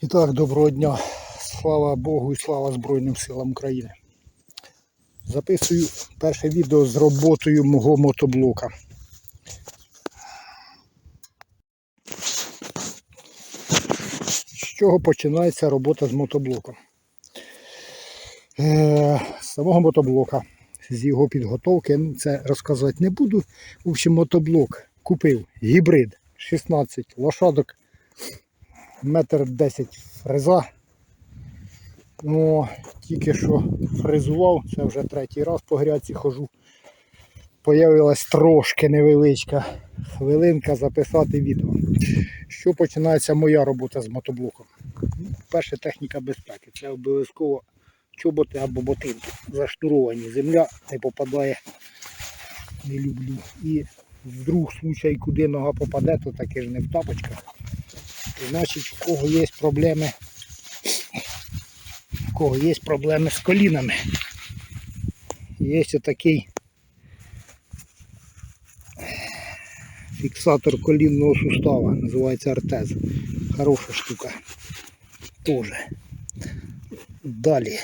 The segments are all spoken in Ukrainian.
І так, доброго дня. Слава Богу і слава Збройним силам України. Записую перше відео з роботою мого мотоблока. З чого починається робота з мотоблоком? Е, з самого мотоблока, з його підготовки, це розказувати не буду. В общем, мотоблок купив гібрид 16 лошадок, метр 10 фреза. Ну, тільки що фрезував, це вже третій раз по гряці хожу. Появилась трошки невеличка хвилинка записати відео. Що починається моя робота з мотоблоком? Ну, Перше техніка безпеки. Це обов'язково чоботи або ботинки. Заштуровані. Земля не попадає. Не люблю. І в друг случай, куди нога попаде, то таки ж не в тапочках. Значить, в кого є проблеми, в кого є проблеми з колінами. Є такий фіксатор колінного сустава, називається артез. Хороша штука. Тоже. Далі.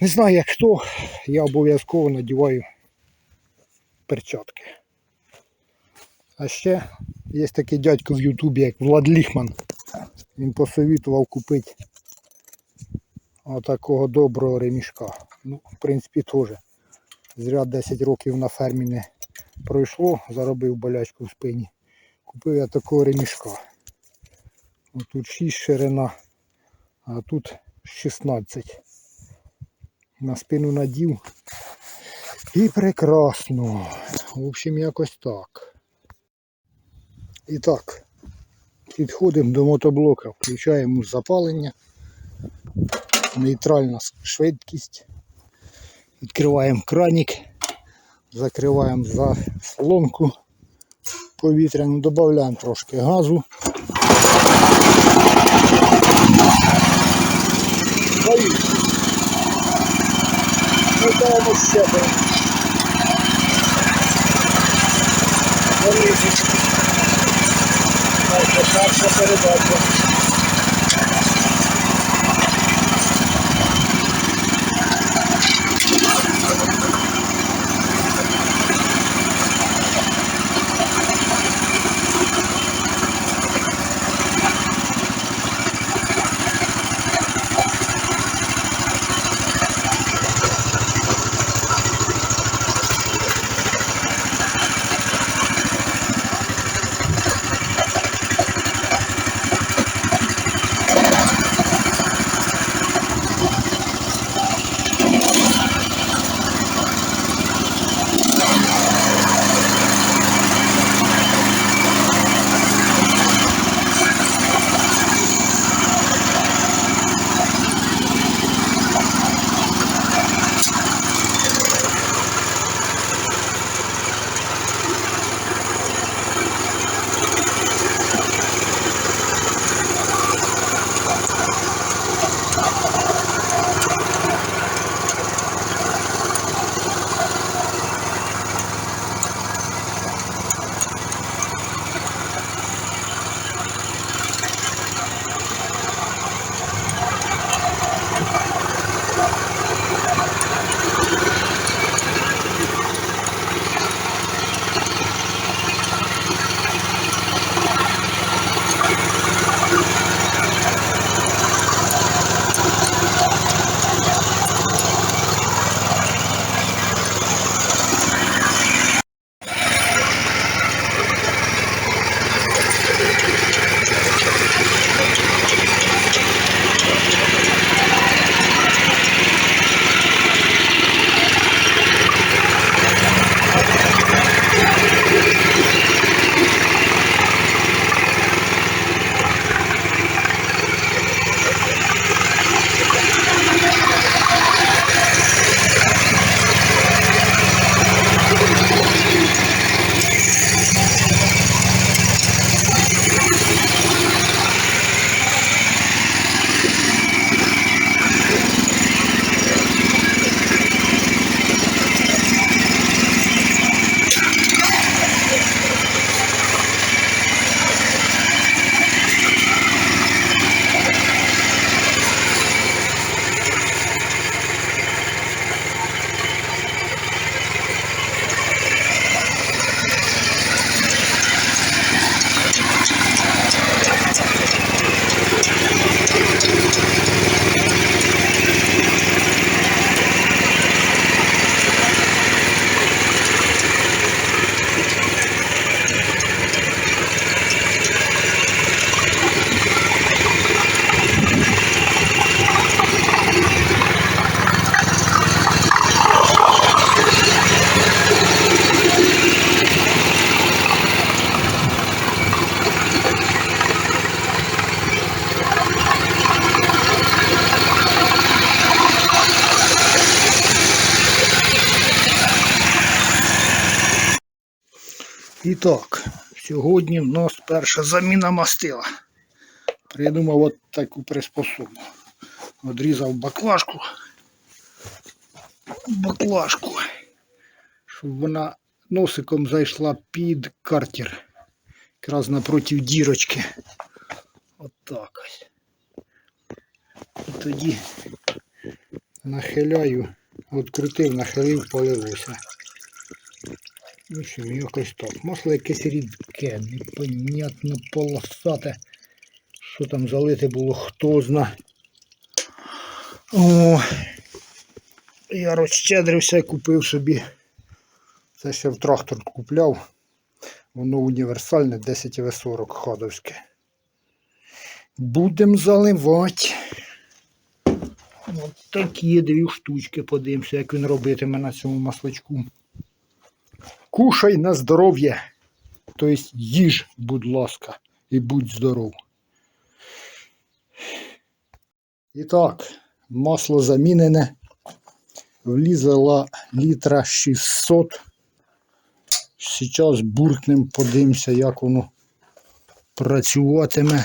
Не знаю як хто, я обов'язково надіваю перчатки. А ще є такий дядько в Ютубі, як Влад Ліхман. Він посовітував купити отакого доброго ремішка. Ну, в принципі, теж. Зря 10 років на фермі не пройшло, заробив болячку в спині. Купив я такого ремішка. Тут 6 ширина, а тут 16. На спину надів. І прекрасно. В общем, якось так. І так, підходимо до мотоблока, включаємо запалення, нейтральна швидкість, відкриваємо кранік, закриваємо заслонку повітряну, додаємо трошки газу. Поїхали. Додаємо Nossa, pelo І так, сьогодні в нас перша заміна мастила. Придумав от таку приспособу. Одрізав баклажку. Баклажку. Щоб вона носиком зайшла під картер. Якраз напроти дірочки. От так ось. І тоді нахиляю, відкрутив, нахилив, полилося. В общем, якось так. Масло якесь рідке, непонятно полосате. Що там залити було, хто зна. О, я розщедрився і купив собі. Це ще в трактор купляв. Воно універсальне 10В40 ходовське. Будемо заливати. От такі дві штучки подивимося, як він робитиме на цьому масличку. Кушай на здоров'я. Тобто їж, будь ласка, і будь здоров. І так, масло замінене. Влізла літра 600. Зараз буркнем, подивимося, як воно працюватиме.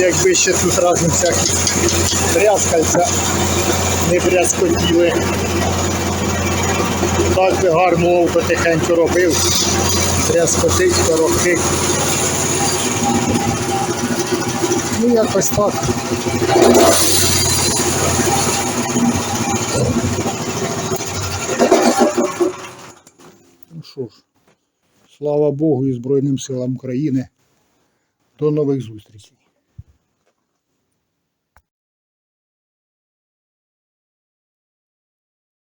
Якби ще тут разом всякі брязкальця не брязкотіли. Так би гарно лов потихеньку робив. Брязкотить, торохтить. Ну якось так. Ну що ж, слава Богу і Збройним силам України. До нових зустрічей.